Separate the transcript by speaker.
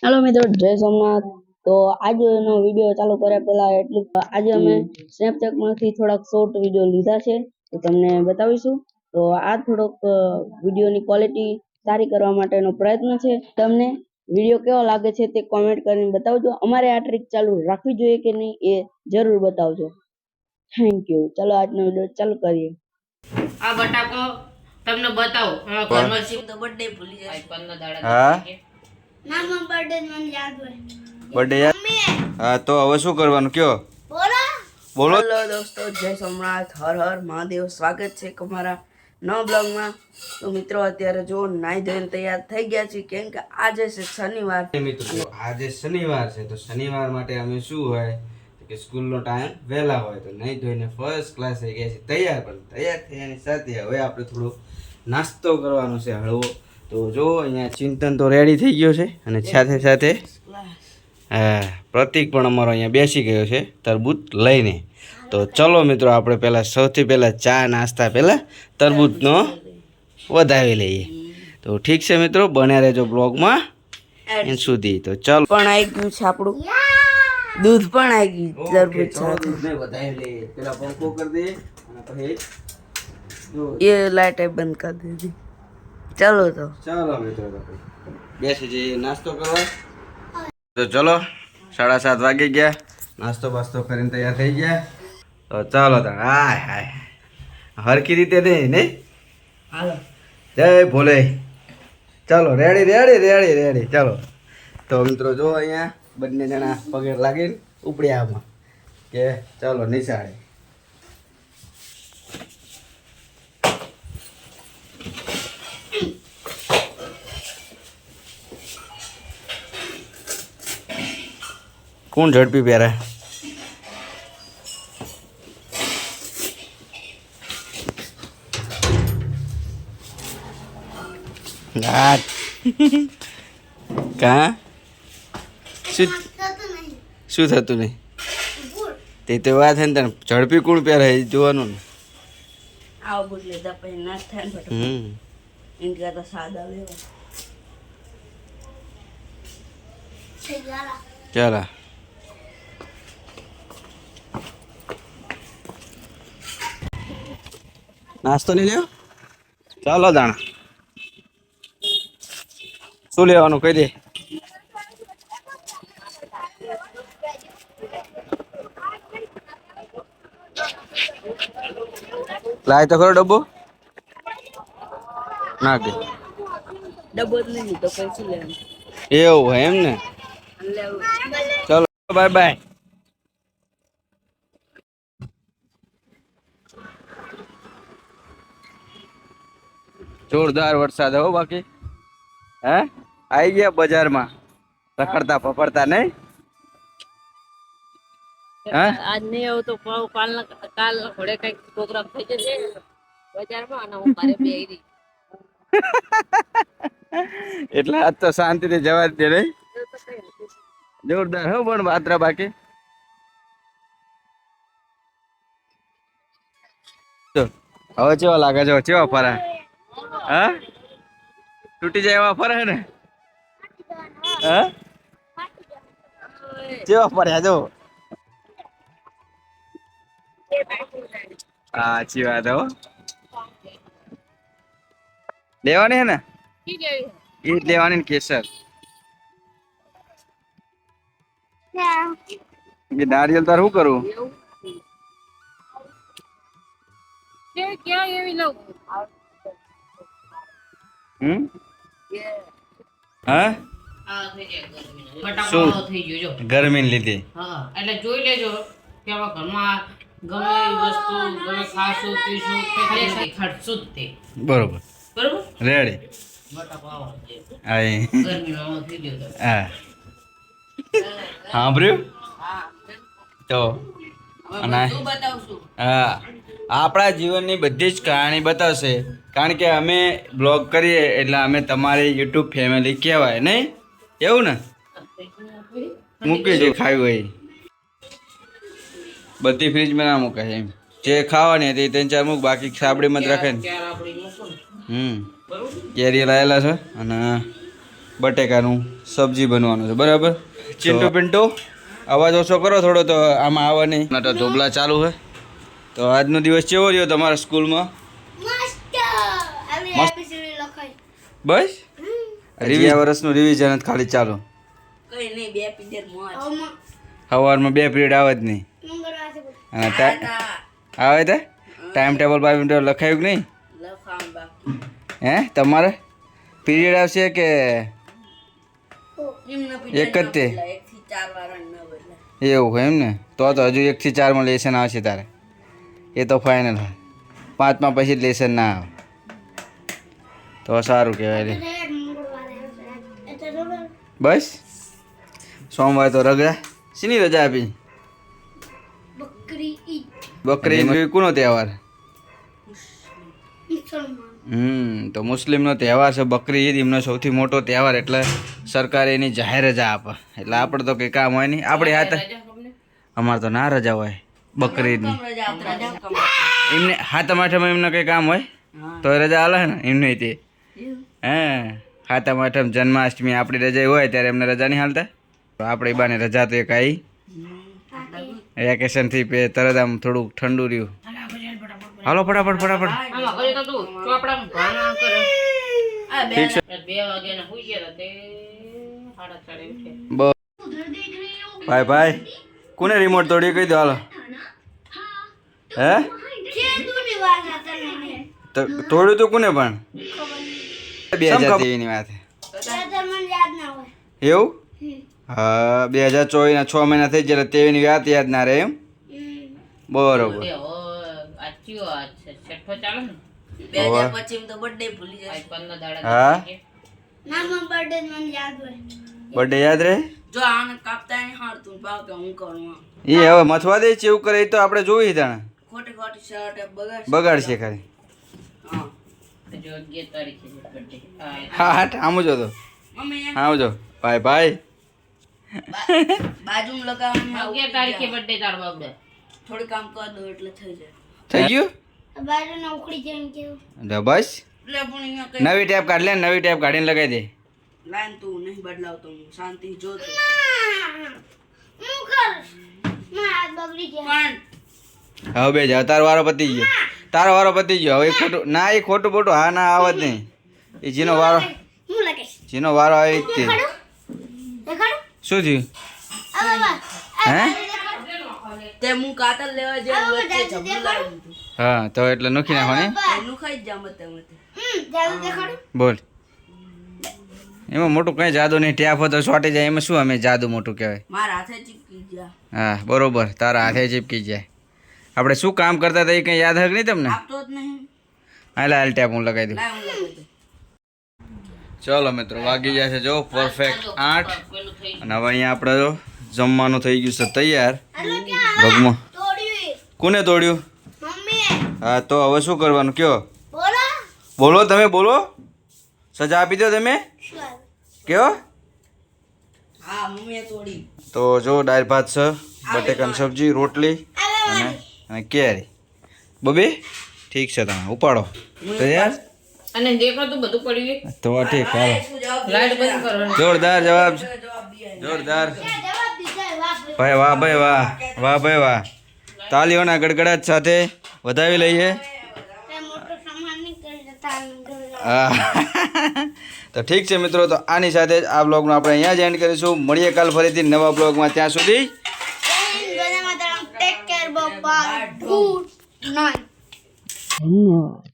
Speaker 1: ચાલો મિત્રો જય સોમનાથ. તો આજનો વીડિયો ચાલુ કર્યા પહેલા એટલું આજે અમે સ્નેપચેટમાંથી થોડાક શોર્ટ વીડિયો લીધા છે તો તમને બતાવીશું. તો આ થોડોક વિડીયોની ક્વોલિટી સારી કરવા માટેનો પ્રયત્ન છે. તમને વીડિયો કેવો લાગે છે તે કોમેન્ટ કરીને બતાવજો. અમારે આ ટ્રીક ચાલુ રાખવી જોઈએ કે નહીં એ જરૂર બતાવજો. થેન્ક યુ ચાલો આજનો વીડિયો ચાલુ કરીએ.
Speaker 2: આ બટાકો તમને બતાવો. ઘરમાં તો બર્થડે ભૂલી જાય પંદર દાડા
Speaker 3: મામા બર્થડે મને યાદ હોય.
Speaker 4: બર્થડે યાર હા તો હવે શું કરવાનું? કયો?
Speaker 3: બોલો.
Speaker 4: બોલો.
Speaker 1: હેલો દોસ્તો જય સોમનાથ. હર હર મહાદેવ. સ્વાગત છે તમારા અમારા નવા બ્લોગમાં. તો મિત્રો અત્યારે જો નાઈ ધોઈને તૈયાર થઈ ગયા છીએ. કેમ કે આજે છે શનિવાર.
Speaker 4: મિત્રો આજે શનિવાર છે તો શનિવાર માટે અમે શું હોય? કે સ્કૂલનો ટાઈમ વહેલા હોય. તો નહીં ધોઈને ફર્સ્ટ ક્લાસ થઈ ગયા છે તૈયાર પણ તૈયાર થયાની સાથે. હવે આપણે થોડું નાસ્તો કરવાનો છે હળવો. તો જો અહીંયા ચિંતન તો રેડી થઈ ગયો છે અને સાથે સાથે હા પ્રતિક પણ અમારો અહીંયા બેસી ગયો છે તરબૂચ લઈને. તો ચલો મિત્રો આપણે પહેલાં સૌથી પહેલાં ચા નાસ્તા પહેલાં તરબૂચનો વધાવી લઈએ. તો ઠીક છે મિત્રો બન્યા રહેજો બ્લોગમાં એન સુધી. તો ચલો.
Speaker 1: પણ આવી ગયું છે આપણું. દૂધ પણ આવી ગયું તરબૂચ સાથે.
Speaker 4: પેલા પંખો કરી દે અને પછી
Speaker 1: એ લાઈટ બંધ કરી દીધી. ચાલો તો.
Speaker 4: ચાલો મિત્રો બેસી જઈએ નાસ્તો કરવા. તો ચલો સાડા સાત વાગી ગયા. નાસ્તો બાસ્તો કરીને તૈયાર થઈ ગયા. તો ચાલો તો હાય હાય હરકી રીતે નહીં નહીં?
Speaker 1: હાલો.
Speaker 4: જય ભોલે. ચાલો રેડી રેડી રેડી રેડી. ચાલો. તો મિત્રો જો અહીંયા બંને જણા પગે લાગીને ઉપડ્યા આમાં. કે ચાલો નિશાળે. કોણ ઝડપી પહેરે? કા? શું
Speaker 3: થતું નહીં.
Speaker 4: શું થતું નહીં? તે તો વાત છે ને તને. ઝડપી કોણ પહેરે એ જોવાનું ને.
Speaker 1: ચલા બુટ લીધા પછી ના થાય ને
Speaker 4: હમ.
Speaker 1: એમ કરતા સાદા લેવા
Speaker 3: થઈ ગયા
Speaker 4: ચાલો નાસ્તો નહીં લેવો ચાલો દાણા. શું લેવાનું કહી દે? લાય તો ખરો ડબ્બો. ના કે.
Speaker 1: ડબ્બો જ નહીં લીધો પછી લેવાનું.
Speaker 4: એવું એમ ને? ચલો બાય બાય જોરદાર વરસાદ હો બાકી. હે? આવી ગયા બજારમાં. રખડતા ફફડતા નહીં હા?
Speaker 2: આજ નહીં આવું તો પાવ કાલના કાલ ઘોડે કંઈક પ્રોગ્રામ થઈ જશે બજારમાં અને હું મારે બે રહી.
Speaker 4: એટલે આજ તો શાંતિથી જવા જ દે નહીં જોરદાર હો પણ બાતરા બાકી. તો હવે ચેવા લાગે છે? ચેવા ફરે? હા? તૂટી જાય એવા ફરે ને? હા? ચેવા ફર્યા જો સાચી વાત હો. લેવાની હે ને? જ લેવાની ને કેસર. એ નારિયેલ તાર શું કરવું
Speaker 2: ક્યાં એવી લઉં?
Speaker 4: હમ? હા?
Speaker 2: આ થઈ જાય ગરમીનો. બટાકો
Speaker 4: શું?
Speaker 2: આવો થઈ ગયો
Speaker 4: ગરમીને લીધે?
Speaker 2: એટલે જોઈ લેજો. કે ઘરમાં ગમે વસ્તુ ગમે ખાશું પીશું ખાલી જ તે.
Speaker 4: બરોબર.
Speaker 2: બરોબર?
Speaker 4: રેડી. સાંભળ્યું? તો અને-
Speaker 2: બતાવશું.
Speaker 4: હા. આપણા જીવનની બધી જ કહાણી બતાવશે. કારણ કે અમે બ્લોગ કરીએ એટલે અમે તમારી યુટ્યુબ ફેમિલી કહેવાય નહીં? એવું ને? મૂકી દે ખાવી હોય બધી ફ્રીજમાં ના મૂકાય એમ. જે ખાવાની હતી ત્રણ ચાર મૂક બાકી સાબડીમાં જ રાખે ને. હમ. કેરી લાયેલા છે અને બટેકાનું સબ્જી બનવાનું છે બરાબર? ચિંટુ પિન્ટુ? અવાજ ઓછો કરો થોડો તો આમાં આવવા નહીં ના તો ઢોબલા ચાલુ છે. તો આજનો દિવસ કેવો રહ્યો તમારા સ્કૂલમાં?
Speaker 3: મસ્ત!
Speaker 4: બસ? રિવિઝન વર્ષનું રિવિઝન જ ખાલી ચાલુ. સવારમાં બે પીરિયડ આવે જ નહીં.
Speaker 3: મંગળવાર છે બધું.
Speaker 4: અને ટા- આવે તે? ટાઈમ ટેબલ બાય ટેબલ લખાયું કે નહીં? હે? તમારે? પીરિયડ આવશે કે એક જ તે?
Speaker 2: એક થી ચાર વાર ન બદલાય
Speaker 4: એવું હોય એમ ને? તો તો હજુ એકથી ચારમાં લેસન આવશે તારે. એ તો ફાઇનલ હોય પાંચમાં પછી જ લેસન ના આવે. તો સારું કહેવાય. બસ? સોમવારે તો રજા શીની રજા આપી?
Speaker 3: બકરી
Speaker 4: કોનો તહેવાર? હમ તો મુસ્લિમનો તહેવાર છે. બકરી ઈદ એમનો સૌથી મોટો તહેવાર એટલે સરકારે એની જાહેર રજા આપે. એટલે આપણે તો કંઈ કામ હોય નહીં. આપણે હાથે અમારે તો ના રજા હોય. બકરી ઈદની
Speaker 2: રજા રજા કમ
Speaker 4: એમને હાથમ આઠમ એમને કંઈ કામ હોય? તો રજા આલે ને? એમને તે. હે. હાથમ આઠમ જન્માષ્ટમી આપણી રજા હોય ત્યારે એમને રજા નહીં હાલતા? તો આપણે બાને રજા તો એક આવી વેકેશનથી પે તરત આમ થોડુંક ઠંડુ રહ્યું. હાલો ફટાફટ ફટાફટ.
Speaker 2: આમાં કરી તો તું ચોપડામાં ભાના કરે. આ બે
Speaker 4: ઠીક છે.
Speaker 2: બે વાગે ને હુઈ ગયા હતા તે સાડા ચારે ઉઠે.
Speaker 4: બ ભાઈ ભાઈ કોને રિમોટ તોડી? કહી દો હાલો. હે?
Speaker 3: વાત
Speaker 4: તો તોડ્યું તું કોને પણ? બે હજાર વાત
Speaker 3: ના હોય
Speaker 4: એવું હા બે હજાર ચોવીસના છ મહિના થઈ ગયા તેવીની વાત યાદ ના રહે એમ? બરોબર.
Speaker 2: ને? બર્થડે
Speaker 3: યાદ હોય.
Speaker 4: બર્થડે યાદ રહે?
Speaker 2: જો આને કાપતા નહીં હારતું ભાવ કે હું કરું
Speaker 4: એ હવે મથવા દે છે એવું કરે તો આપણે જોઈ તાણે.
Speaker 2: ખોટી ખોટી શર્ટ બગાડ
Speaker 4: બગાડશે ખાલી.
Speaker 2: હા. જો હા,
Speaker 4: હા હા આમ જો તો
Speaker 2: મમ્મી
Speaker 4: હા આવજો ભાઈ ભાઈ.
Speaker 2: બાજુમાં લગાવવાની અગિયાર તારીખે બર્થડે તારો બાપડે. થોડું કામ કર દો એટલે થઈ જાય.
Speaker 4: થઈ ગયું?
Speaker 3: બાજુના ઉખડી જાય એમ કેવું.
Speaker 4: તો બસ. નવી ટેપ કાઢ લે નવી ટેપ કાઢીને લગાવી દે.
Speaker 2: લાઈન તું નહીં બદલાવતો હું શાંતિ જોતો.
Speaker 3: હું કર મારા હાથ બગડી ગયા.
Speaker 2: પણ
Speaker 4: હવે બે તારો વારો પતી ગયો. તારો વારો પતી ગયો. હવે એ ખોટું ના એ ખોટું બોટું હા ના આવત નહીં. એ જેનો વારો જેનો વારો આવે જ તે.
Speaker 3: દેખાડું દેખાડું
Speaker 4: શું થયું? હે?
Speaker 2: તે હું કાતર લેવા જે
Speaker 4: તો. એટલે નુખી નાખવાની?
Speaker 2: એનું જ જા મતે મતે.
Speaker 3: હમ જાદુ દેખાડું?
Speaker 4: બોલ. એમાં મોટું કંઈ જાદુ નહીં. ટેપ હતો સોટી જાય. એમાં શું અમે જાદુ મોટું કહેવાય?
Speaker 2: મારા હાથે ચીપકી જા
Speaker 4: હા બરોબર. તારા હાથે ચીપકી જાય. આપણે શું કામ કરતા હતા એ કંઈ યાદ હક નહીં તમને?
Speaker 2: નહીં.
Speaker 4: હાલ હાલ ટેપ હું લગાવી દઉં. ચલો મિત્રો વાગી ગયા છે જો પરફેક્ટ આઠ. અને હવે અહીંયા આપણે જો જમવાનું થઈ ગયું છે તૈયાર. ભગમાં કોને તોડ્યું હા તો હવે શું કરવાનું? કયો?
Speaker 3: બોલો.
Speaker 4: તમે બોલો. સજા આપી દો તમે.
Speaker 3: શું?
Speaker 4: કયો?
Speaker 2: હા મમ્મીએ તોડી.
Speaker 4: તો જો દાળ ભાત છે બટેકાની સબ્જી રોટલી અને અને કેરી. બબે ઠીક છે તમે ઉપાડો. તૈયાર?
Speaker 2: અને તો બધું પડી
Speaker 4: તો ઠીક હાલો.
Speaker 2: લાઈટ બંધ કરવાની.
Speaker 4: જોરદાર જવાબ. છે જોરદાર.
Speaker 3: જવાબ દીધા વાહ
Speaker 4: ભાઈ. વાહ ભાઈ વાહ વાહ ભાઈ વાહ. તાલીઓના ગડગડાટ સાથે વધાવી લઈએ.
Speaker 3: તો
Speaker 4: ઠીક છે મિત્રો તો આની સાથે જ આ બ્લોગનો આપણે અહીંયા જ એન્ડ કરીશું. મળીએ કાલ ફરીથી નવા બ્લોગમાં ત્યાં સુધી.
Speaker 3: બધા માતા ટેક કેર